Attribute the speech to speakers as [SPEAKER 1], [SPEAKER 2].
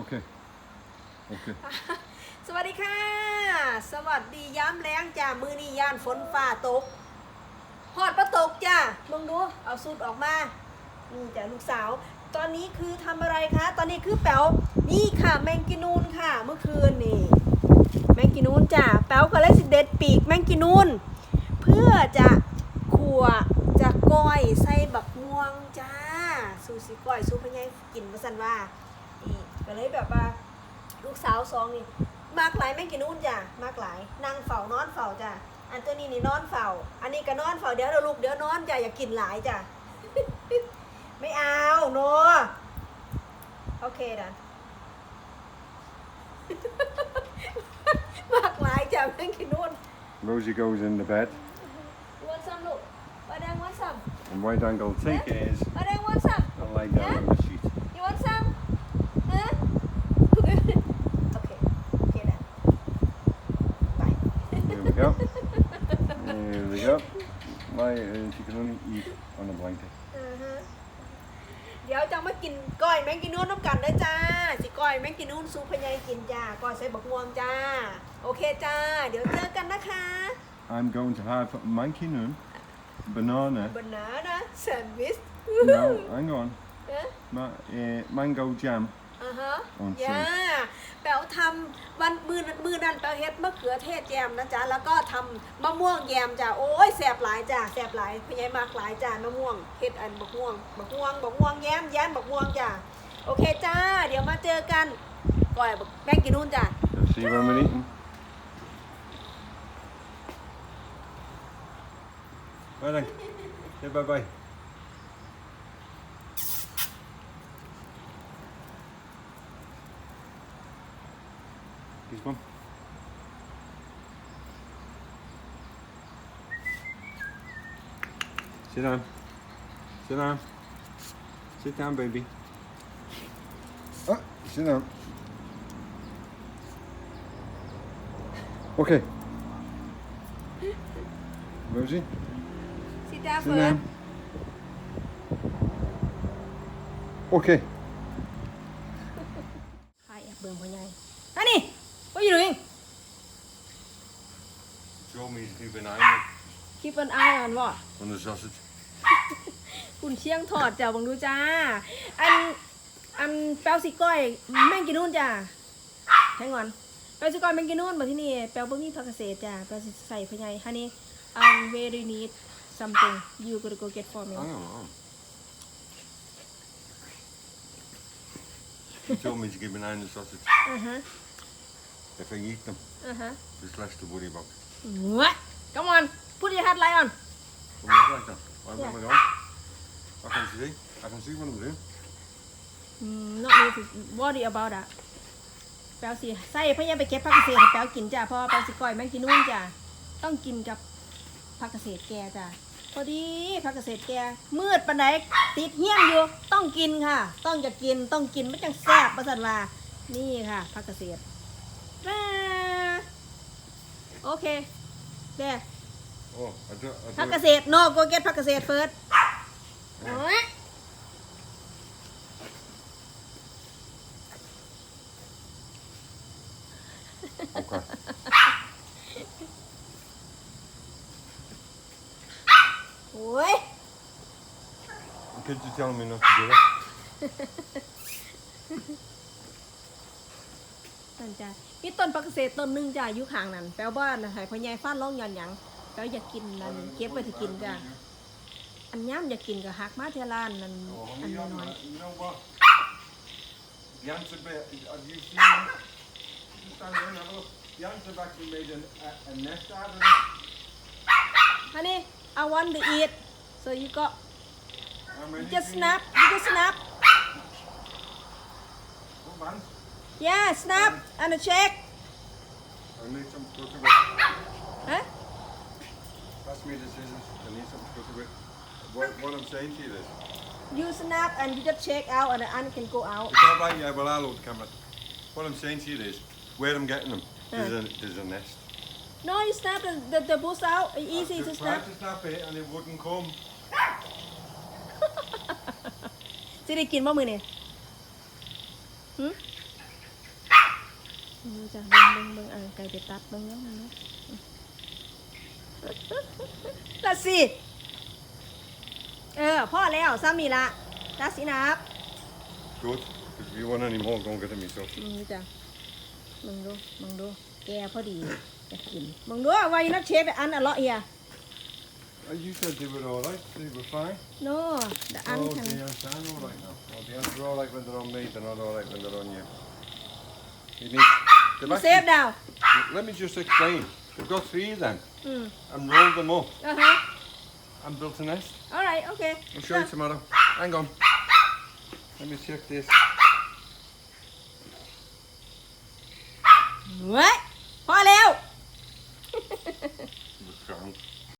[SPEAKER 1] Okay. Okay.
[SPEAKER 2] สวัสดีค่ะ สวัสดีย้ำแรงจ้า มือนี้ย่านฝนฟ้าตกฮอดประตกจ้ามึงดู เอาสูตรออกมา นี่จ้ะลูกสาว ตอนนี้คือทำอะไรคะ ตอนนี้คือแป๋ว นี่ค่ะแมงกินูนค่ะ เมื่อคืนนี่ แมงกินูนจ้าแป๋วก็เลยสิเด็ดปีกแมงกินูน เพื่อจะขัวจะก้อยใส่บักม่วงจ้า สูสิก้อยสูพะไงกินมาสันว่า ก็เลยแบบว่าลูกสาวสองนี่มากหลายแม่งกินนู่นจ้ะมากหลายนั่งเฝ้านอนเฝ้าจ้ะอันตัวนี้นี่นอนเฝ้า อันนี้ก็นอนเฝ้าเดี๋ยวเดี๋ยวลูกเดี๋ยวนอนจ้ะอย่ากินหลายจ้ะไม่เอาโนโอเคนะมากหลายจ้ะแม่งกินนู่น
[SPEAKER 1] Rosie goes in the bed,
[SPEAKER 2] วันซ้ำลูกมาแดงวันซ้
[SPEAKER 1] and White Angle will take his ำ
[SPEAKER 2] มาแดงวันซ้
[SPEAKER 1] and lie down on the sheet. ำ
[SPEAKER 2] you want some ฮะ โอเคโอเคนะไป
[SPEAKER 1] There we go. There we go. Lie, uh, she can only eat on a blanket.
[SPEAKER 2] อือฮะเดี๋ยวจะมากินก้อยแมงกินนู่นน้ำกันเด้อจ้า สิก้อยแมงกินนู่นซุปพะยายกินจ้าก้อยใส่บักม่วงจ้า โอเคจ้า เดี๋ยวเจอกันนะคะ
[SPEAKER 1] I'm going to have monkey noon, banana.
[SPEAKER 2] บานานะแซนด์วิช
[SPEAKER 1] no, hang on.
[SPEAKER 2] เอ๊ะ
[SPEAKER 1] Ma- uh, mango jam.
[SPEAKER 2] อ่าฮะ
[SPEAKER 1] โอเค
[SPEAKER 2] ย่าแปวทำวันมือมือนั่นแปวเฮ็ดมะเขือเทศแยมนะจ๊ะ แล้วก็ทำมะม่วงแยมจ้ะ โอ้ยแสบหลายจ้ะแสบหลายพะยายมากหลายจ้ามะม่วงเฮ็ดอันบักม่วงบักม่วงบักม่วงแยมแยมบักม่วงจ้ะ โอเคจ้า เดี๋ยวมาเจอกันก่อยบักแป้งกินนู่นจ้ะ
[SPEAKER 1] Let's see when we're eating. Bye then. Say bye bye. This one. Sit down. Sit down. Sit down, baby. Oh, sit down. Okay. Rosie,
[SPEAKER 2] สิจ้า
[SPEAKER 1] sit
[SPEAKER 2] เฟิร์น
[SPEAKER 1] down. Okay.
[SPEAKER 2] ใครแอ บเบิ่งพ่อใหญ่อันนี้ what are you doing
[SPEAKER 1] Show me to keep an eye
[SPEAKER 2] keep an eye on what
[SPEAKER 1] on the sausage.
[SPEAKER 2] คุณเชียงถอดจ้าบังดูจ้า อัน อันแปวสิก้อยแม่งกินนู่นจ้าแทงก่อนแปวสิก้อยแม่งกินนู่นมาที่นี่แปวเบิ่งนี่ผักเกษตรจ้าแปวสิใส่พ่อใหญ่ฮันนี่ I'm very need something you gotta go get for me
[SPEAKER 1] Hang on, hang on. You told me to keep an eye on the sausage.
[SPEAKER 2] อ่าฮะ
[SPEAKER 1] If I eat them,
[SPEAKER 2] อ่าฮะ
[SPEAKER 1] there's less to worry about.
[SPEAKER 2] what come on put your hat light on
[SPEAKER 1] Come on, like that. Where
[SPEAKER 2] Yeah.
[SPEAKER 1] am I going? I can see. I can see what I'm doing.
[SPEAKER 2] Mm, not need to worry about that แปลสิใส่พยายามไปเก็บผักเกษตรให้แปลกินจ้ะเพราะว่าแปลสิก้อยแม่งกินนู่นจ้ะต้องกินกับผักเกษตรแกจ้ะพอดีผักเกษตรแกมืดปันไดติดเหี้ยงอยู่ต้องกินค่ะ ต้องจะกินต้องกินไม่จังแซ่บประสันว่านี่ค่ะผักเกษตรแม่ โอเคเด้
[SPEAKER 1] Oh, I do. I
[SPEAKER 2] ผัก
[SPEAKER 1] do
[SPEAKER 2] เกษตร no go get ผักเกษตร first เอาไว้
[SPEAKER 1] Okay.
[SPEAKER 2] Ôi,
[SPEAKER 1] The kids are telling me not to do that.
[SPEAKER 2] นั่นจ้ะมีต้นผักเกษตรต้นหนึงจ้ะอยู่ข้างนั้นแปลว่านะให้พ่อใหญ่ฟ้านร้องย้อนหยังแปลว่าอยากกินนั่นเก็บไว้ที่กินจ้ะอันย่ำอยากกินก็หักมาเทยละอันนั่น
[SPEAKER 1] Oh,
[SPEAKER 2] อัน
[SPEAKER 1] you,
[SPEAKER 2] น้อย
[SPEAKER 1] you know what? The ants have, been- have you seen them? You stand there and have a look. The ants have actually made an, a, a nest out of them.
[SPEAKER 2] ๆ honey I want to eat so you got
[SPEAKER 1] How many
[SPEAKER 2] just
[SPEAKER 1] do you
[SPEAKER 2] snap you just snap
[SPEAKER 1] need? What ants?
[SPEAKER 2] yeah snap and check
[SPEAKER 1] I need some to cut away.
[SPEAKER 2] ฮะ
[SPEAKER 1] Pass me the scissors. I need some to cut away. What, what I'm saying to you is,
[SPEAKER 2] you snap and you just check out and the ant can go out
[SPEAKER 1] it's all right, yeah, well, I'll hold the camera. What I'm saying to you is, where I'm getting them, there's, a, there's a nest.
[SPEAKER 2] no you snap the the, the bush out easy
[SPEAKER 1] I
[SPEAKER 2] to
[SPEAKER 1] just
[SPEAKER 2] snap
[SPEAKER 1] tried to snap it and it wouldn't come.
[SPEAKER 2] สิได้กินบ่มื้อนี้หึ ดูจ้ะเบิ่งเบิ่งเบิ่งเออไก่ไปตัดเบิ่งแล้วมันเนาะละสิ เออพ่อแล้วซ้ำนี่ละตัดสินับ
[SPEAKER 1] Good. If you want any more, go and get them yourself.
[SPEAKER 2] มึงดูจ้ะมึงดูมึงดู แกพอดีจะกินมึงดูว่าอยู่นักเชฟอันอะเลาะเอีย
[SPEAKER 1] Uh, You said they were all right. They were fine.
[SPEAKER 2] no the อัน
[SPEAKER 1] Oh,
[SPEAKER 2] ทัน
[SPEAKER 1] the ants are all right now. Oh, the ants are all right when they're on me. They're not all right when they're on you. You need. They've
[SPEAKER 2] you it now?
[SPEAKER 1] Let me just explain. We've got three of them
[SPEAKER 2] mm.
[SPEAKER 1] and rolled them up
[SPEAKER 2] uh-huh.
[SPEAKER 1] and built a nest.
[SPEAKER 2] All right, okay.
[SPEAKER 1] I'll show you tomorrow. Hang on. Let me check this.
[SPEAKER 2] What? Fall out!